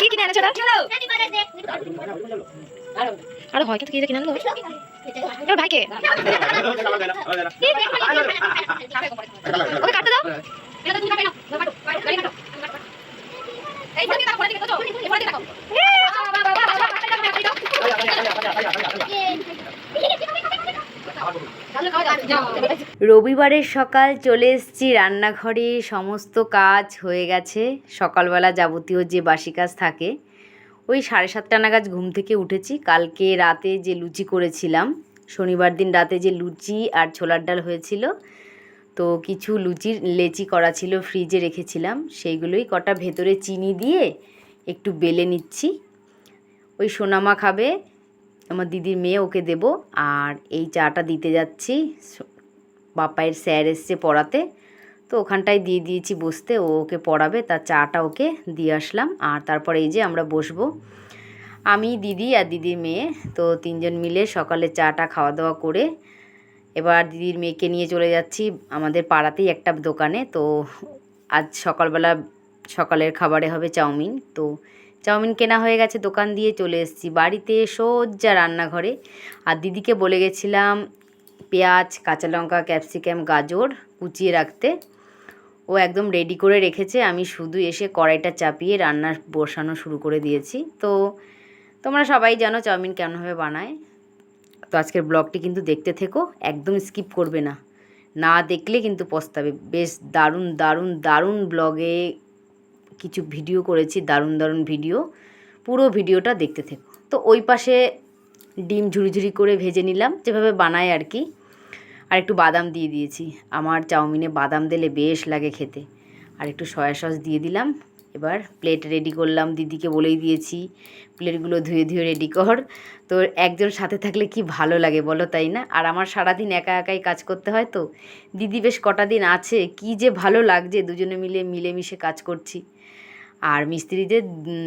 কি কিনে এনেছো আরে ভয় কিন্তু কি কিনে আনলো? ভাইকে। কাটতে দাও। রবিবারের সকাল চলে এসেছি, রান্নাঘরে সমস্ত কাজ হয়ে গেছে। সকালবেলা যাবতীয় যে বাসি কাজ থাকে, ওই সাড়ে সাতটা নাগাদ ঘুম থেকে উঠেছি। কালকে রাতে যে লুচি করেছিলাম, শনিবার দিন রাতে যে লুচি আর ছোলার ডাল হয়েছিল, তো কিছু লুচির লেচি করা ছিল ফ্রিজে রেখেছিলাম। সেইগুলোই কটা ভেতরে চিনি দিয়ে একটু বেলে নিচ্ছি। ওই সোনামা খাবে, আমার দিদির মেয়ে ওকে দেব, আর এই চাটা দিতে যাচ্ছি। বাপাইয়ের স্যার এসছে পড়াতে। তো ওখানটায় দিয়ে দিয়েছি বসতে, ও ওকে পড়াবে, তার চাটা ওকে দিয়ে আসলাম। আর তারপরে এই যে আমরা বসবো। আমি, দিদি আর দিদির মেয়ে, তো তিনজন মিলে সকালে চাটা খাওয়া দাওয়া করে এবার দিদির মেয়েকে নিয়ে চলে যাচ্ছি আমাদের পাড়াতেই একটা দোকানে। তো আজ সকালবেলা সকালের খাবারে হবে চাউমিন। তো চাউমিন কেনা হয়ে গেছে দোকান দিয়ে চলে এসেছি। বাড়িতে সোজা রান্নাঘরে। আর দিদিকে বলে গেছিলাম পেঁয়াজ, কাঁচা লঙ্কা, ক্যাপসিকাম, গাজর কুচিয়ে রাখতে। ও একদম রেডি করে রেখেছে। আমি শুধু এসে কড়াইটা চাপিয়ে রান্না বসানো শুরু করে দিয়েছি। তো তোমরা সবাই জানো চাউমিন কেমনভাবে বানায়। তো আজকের ব্লগটি কিন্তু দেখতে থেকো, একদম স্কিপ করবে না। না দেখলে কিন্তু পস্তাবে। বেশ দারুণ দারুণ দারুণ ব্লগে কিছু ভিডিও করেছি, দারুণ দারুণ ভিডিও পুরো ভিডিওটা দেখতে থেকো। তো ওই পাশে ডিম ঝুড়ি ঝুড়ি করে ভেজে নিলাম। যেভাবে বানায় আর কি। আর একটু বাদাম দিয়ে দিয়েছি। আমার চাউমিনে বাদাম দিলে বেশ লাগে খেতে। আর একটু সয়া সস দিয়ে দিলাম। এবার প্লেট রেডি করলাম। দিদিকে বলেই দিয়েছি প্লেটগুলো ধুয়ে ধুয়ে রেডি কর। তো একজন সাথে থাকলে কি ভালো লাগে বলো তাই না? আর আমার সারাদিন একা একাই কাজ করতে হয় তো। দিদি বেশ কটা দিন আছে, কি যে ভালো লাগছে। দুজনে মিলে মিলেমিশে কাজ করছি। আর মিস্ত্রিদের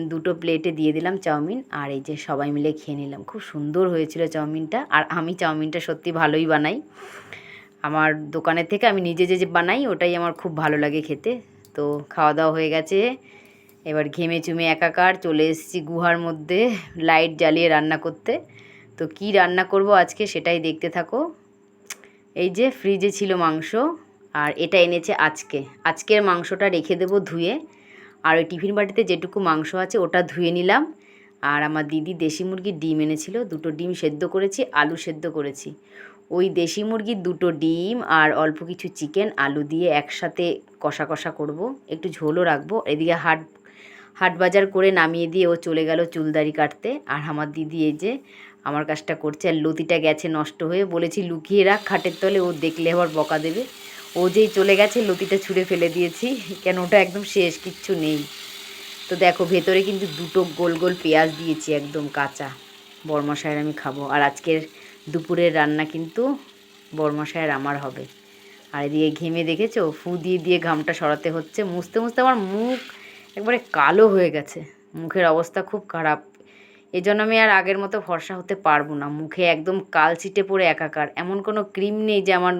দুটো প্লেটে দিয়ে দিলাম চাউমিন। আর এই যে সবাই মিলে খেয়ে নিলাম। খুব সুন্দর হয়েছিল চাউমিনটা। আর আমি চাউমিনটা সত্যি ভালোই বানাই। আমার দোকানের থেকে আমি নিজে যে যে বানাই, ওটাই আমার খুব ভালো লাগে খেতে। তো খাওয়া দাওয়া হয়ে গেছে। এবার ঘেমে চুমে একাকার চলে এসেছি গুহার মধ্যে লাইট জ্বালিয়ে রান্না করতে। তো কি রান্না করব আজকে সেটাই দেখতে থাকো। এই যে ফ্রিজে ছিল মাংস আর এটা এনেছে আজকে। আজকের মাংসটা রেখে দেবো ধুয়ে। আর ওই টিফিন বাটিতে যেটুকু মাংস আছে ওটা ধুয়ে নিলাম। আর আমার দিদি দেশি মুরগির ডিম এনেছিল। দুটো ডিম সেদ্ধ করেছি, আলু সেদ্ধ করেছি। ওই দেশি মুরগির দুটো ডিম আর অল্প কিছু চিকেন, আলু দিয়ে একসাথে কষা কষা করব। একটু ঝোলও রাখব। এদিকে হাট হাট বাজার করে নামিয়ে দিয়ে ও চলে গেল চুলদারি কাটতে। আর আমার দিদি এই যে আমার কাজটা করছে আর লতিটা গেছে নষ্ট হয়ে, বলেছি লুকিয়ে রাখ, খাটের তলে, ও দেখলে আবার বকা দেবে। ও যেই চলে গেছে, লতিটা ছুঁড়ে ফেলে দিয়েছি। কেন, ওটা একদম শেষ, কিচ্ছু নেই। তো দেখো, ভেতরে কিন্তু দুটো গোল গোল পেঁয়াজ দিয়েছি একদম কাঁচা। বর্মশায়ের আমি খাব। আর আজকের দুপুরের রান্না কিন্তু বর্মশায়ের আমার হবে। আর এদিকে ঘেমে দেখেছ? ফু দিয়ে দিয়ে ঘামটা সরাতে হচ্ছে। মুছতে মুছতে আমার মুখ একবারে কালো হয়ে গেছে। মুখের অবস্থা খুব খারাপ। এজন্য আমি আর আগের মতো ফর্সা হতে পারব না। মুখে একদম কাল ছিটে পড়ে একাকার। এমন কোনো ক্রিম নেই যে আমার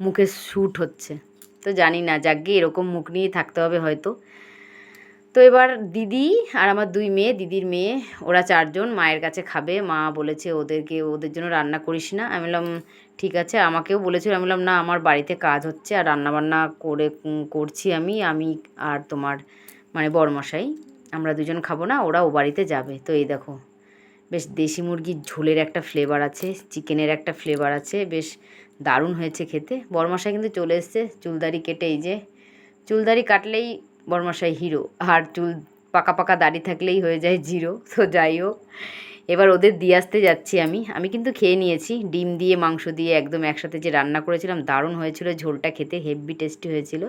মুখে শ্যুট হচ্ছে। তো জানি না, যাকে এরকম মুখ নিয়েই থাকতে হবে হয়তো। তো এবার দিদি আর আমার দুই মেয়ে, দিদির মেয়ে, ওরা চারজন মায়ের কাছে খাবে। মা বলেছে ওদেরকে, ওদের জন্য রান্না করিস না। আমি বললাম, ঠিক আছে। আমাকেও বলেছিল, আমি বললাম, না, আমার বাড়িতে কাজ হচ্ছে আর রান্না বান্না করে করছি আমি আমি আর তোমার মানে বড়মশাই আমরা দুজন খাব না, ওরা ও বাড়িতে যাবে। তো এই দেখো, বেশ দেশি মুরগির ঝোলের একটা ফ্লেভার আছে, চিকেনের একটা ফ্লেভার আছে, বেশ দারুণ হয়েছে খেতে। বড়মশাই কিন্তু চলে এসছে চুলদারি কেটে, এই যে চুলদারি কাটলেই বড়মশাই হিরো। আর চুল পাকা পাকা দাড়ি থাকলেই হয়ে যায় জিরো, তো যাই হোক। এবার ওদের দিয়ে আসতে যাচ্ছি আমি। আমি কিন্তু খেয়ে নিয়েছি। ডিম দিয়ে, মাংস দিয়ে একদম একসাথে যে রান্না করেছিলাম, দারুণ হয়েছিল। ঝোলটা খেতে হেভি টেস্টি হয়েছিল।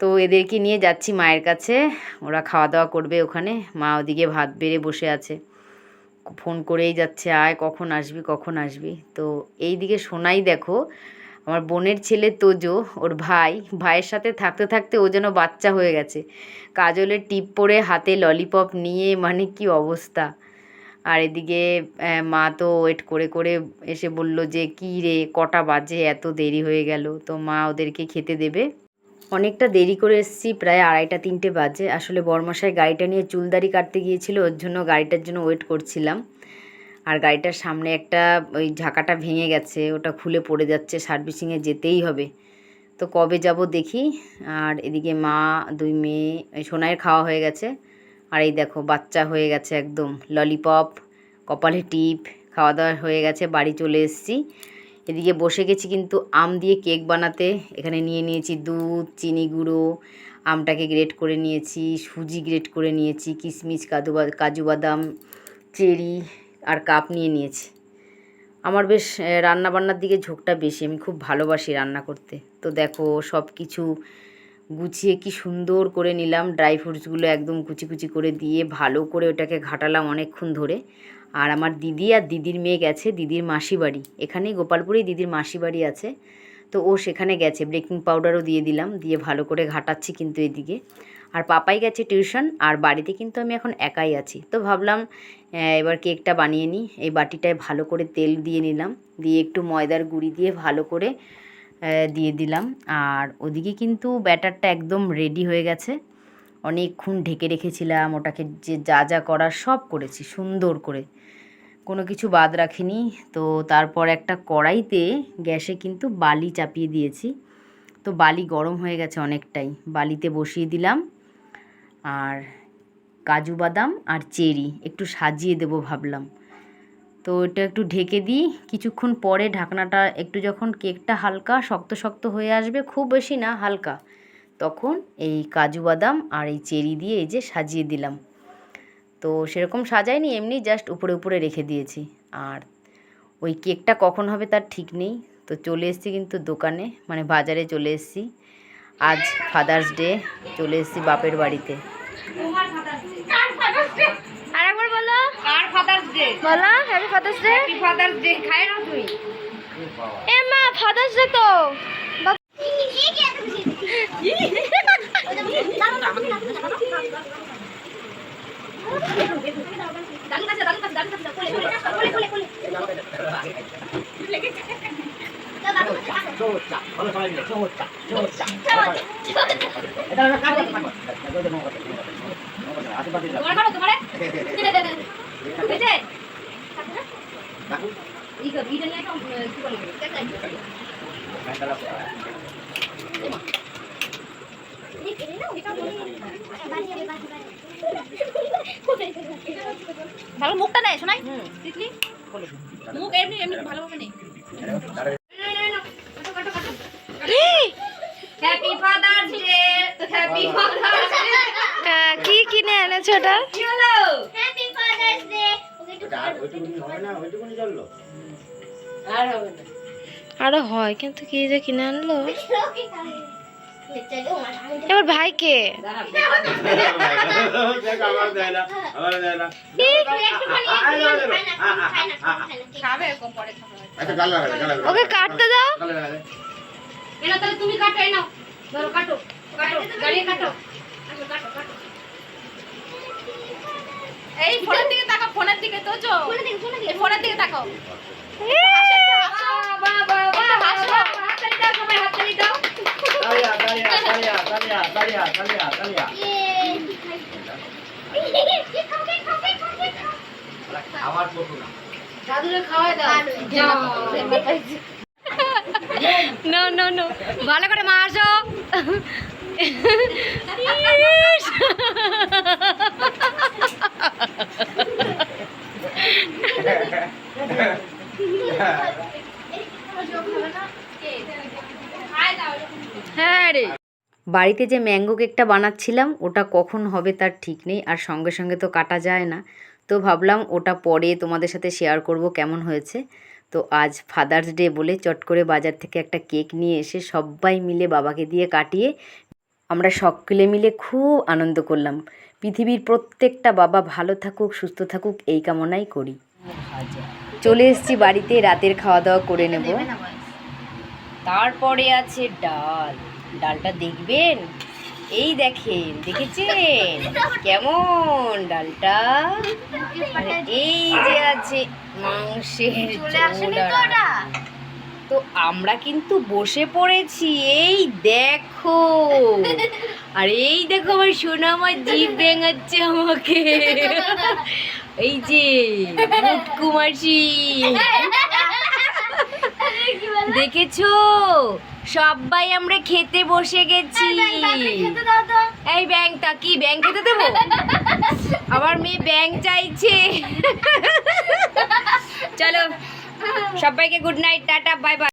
তো এদেরকে নিয়ে যাচ্ছি মায়ের কাছে। ওরা খাওয়া দাওয়া করবে ওখানে। মা ওদিকে ভাত বেড়ে বসে আছে। ফোন করেই যাচ্ছে, আয় কখন আসবি কখন আসবি? তো এই দিকে দেখো আমার বোনের ছেলে তোজো, ওর ভাই, ভাইয়ের সাথে থাকতে থাকতে ও যেন বাচ্চা হয়ে গেছে। কাজলের টিপ পরে হাতে ললিপপ নিয়ে মানে কি অবস্থা? আর এদিকে মা তো ওয়েট করে করে এসে বলল যে, কী রে, কটা বাজে, এত দেরি হয়ে গেল, তো মা ওদেরকে খেতে দেবে? অনেকটা দেরি করে এসেছি, প্রায় আড়াইটা, তিনটে বাজে। আসলে বরমশাই গাড়িটা নিয়ে চুলদারি কাটতে গিয়েছিল, ওর জন্য গাড়িটার জন্য ওয়েট করছিলাম। আর গাড়িটার সামনে একটা ওই ঝাঁকাটা ভেঙে গেছে, ওটা খুলে পড়ে যাচ্ছে, সার্ভিসিংয়ে যেতেই হবে। তো কবে যাব দেখি। আর এদিকে মা, দুই মেয়ে সোনাইয়ের খাওয়া হয়ে গেছে। আর এই দেখো, বাচ্চা হয়ে গেছে একদম। ললিপপ, কপালে টিপ খাওয়া দাওয়া হয়ে গেছে, বাড়ি চলে এসেছি। এদিকে বসে গেছি কিন্তু আম দিয়ে কেক বানাতে। এখানে নিয়ে নিয়েছি দুধ, চিনি গুঁড়ো, আমটাকে গ্রেট করে নিয়েছি, সুজি গ্রেট করে নিয়েছি, কিশমিশ কাজু কাজু বাদাম, চেরি আর কাপ নিয়ে নিয়েছি। আমার বেশ রান্না বান্নার দিকে ঝোঁকটা বেশি। আমি খুব ভালোবাসি রান্না করতে। তো দেখো সব কিছু গুছিয়ে কি সুন্দর করে নিলাম। ড্রাই ফ্রুটসগুলো একদম কুচি কুচি করে দিয়ে ভালো করে ওটাকে ঘাটালাম অনেকক্ষণ ধরে। আর আমার দিদি আর দিদির মেয়ে গেছে, দিদির মাসি বাড়ি। এখানেই গোপালপুরেই দিদির মাসি বাড়ি আছে। তো ও সেখানে গেছে। বেকিং পাউডারও দিয়ে দিলাম। দিয়ে ভালো করে ঘাটাচ্ছি কিন্তু এদিকে। আর পাপাই গেছে টিউশন, আর বাড়িতে কিন্তু আমি এখন একাই আছি। তো ভাবলাম এবার কেকটা বানিয়ে নিই। এই বাটিটায় ভালো করে তেল দিয়ে নিলাম। দিয়ে একটু ময়দার গুঁড়ি দিয়ে ভালো করে দিয়ে দিলাম। আর ওদিকে কিন্তু ব্যাটারটা একদম রেডি হয়ে গেছে। অনেকক্ষণ ঢেকে রেখেছিলাম, ওটাকে যে যা যা করার সব করেছি, সুন্দর করে। কোনো কিছু বাদ রাখিনি। তো তারপর একটা কড়াইতে গ্যাসে কিন্তু বালি চাপিয়ে দিয়েছি। তো বালি গরম হয়ে গেছে অনেকটাই। বালিতে বসিয়ে দিলাম। আর কাজু বাদাম আর চেরি, একটু সাজিয়ে দেবো ভাবলাম। তো এটা একটু ঢেকে দিই, কিছুক্ষণ পরে ঢাকনাটা একটু যখন কেকটা হালকা শক্ত শক্ত হয়ে আসবে, খুব বেশি না, হালকা, তখন এই কাজু বাদাম আর এই চেরি দিয়ে এই যে সাজিয়ে দিলাম। তো সেরকম সাজাইনি, এমনি জাস্ট উপরে উপরে রেখে দিয়েছি। আর ওই কেকটা কখন হবে তার ঠিক নেই। তো চলে এসেছি কিন্তু দোকানে মানে বাজারে চলে এসেছি। আজ ফাদার্স ডে চলে এসেছি বাপের বাড়িতে। আর একবার বলো। কার ফাদার্স ডে বলো happy Father's Day happy Father's Day খায় না তুই? এ মা ফাদার্স ডে তো। ভালো মুখটা নেয় শোনাই? মুখ এমনি এমনি ভালোভাবে নেই। কি কিনে এনেছো ওটা কি হলো? আর হবে না আরও হয় কিন্তু কি যে কিনে আনলো? এবার খাবে কম পরে খাবে ওকে কাটতে দাও। তুমি কাটো এই নাও। ধরো কাটো। এই ফোনের দিকে তাকাও ফোনের দিকে তো চো। ফোনের দিকে তাকাও। দাদুরে খাওয়াই দাও। No no no. ভালো করে মারছো। হ্যাঁ বাড়িতে যে ম্যাঙ্গো কেকটা বানাচ্ছিলাম, ওটা কখন হবে তার ঠিক নেই, আর সঙ্গে সঙ্গে তো কাটা যায় না। তো ভাবলাম ওটা পরে তোমাদের সাথে শেয়ার করব কেমন হয়েছে। তো আজ ফাদার্স ডে বলে চট করে বাজার থেকে একটা কেক নিয়ে এসে সবাই মিলে বাবাকে দিয়ে কাটিয়ে আমরা সকলে মিলে খুব আনন্দ করলাম। পৃথিবীর প্রত্যেকটা বাবা ভালো থাকুক সুস্থ থাকুক এই কামনাই করি। চলে এসেছি বাড়িতে রাতের খাওয়া দাওয়া করে নেব। তারপরে আছে ডাল। ডালটা দেখবেন? এই দেখেন দেখেছেন? কেমন ডালটা? এই যে আছে মাংসের তো আমরা কিন্তু বসে পড়েছি এই দেখো। আর এই দেখো আমার সোনা আমার জিভ ভেঙাচ্ছে আমাকে। এই যে মাসি দেখেছ? সবাই আমরা খেতে বসে গেছি। এই ব্যাংকটা কি ব্যাংক খেতে দেবো? আমার মেয়ে ব্যাংক চাইছে। চলো সবাইকে good night tata bye bye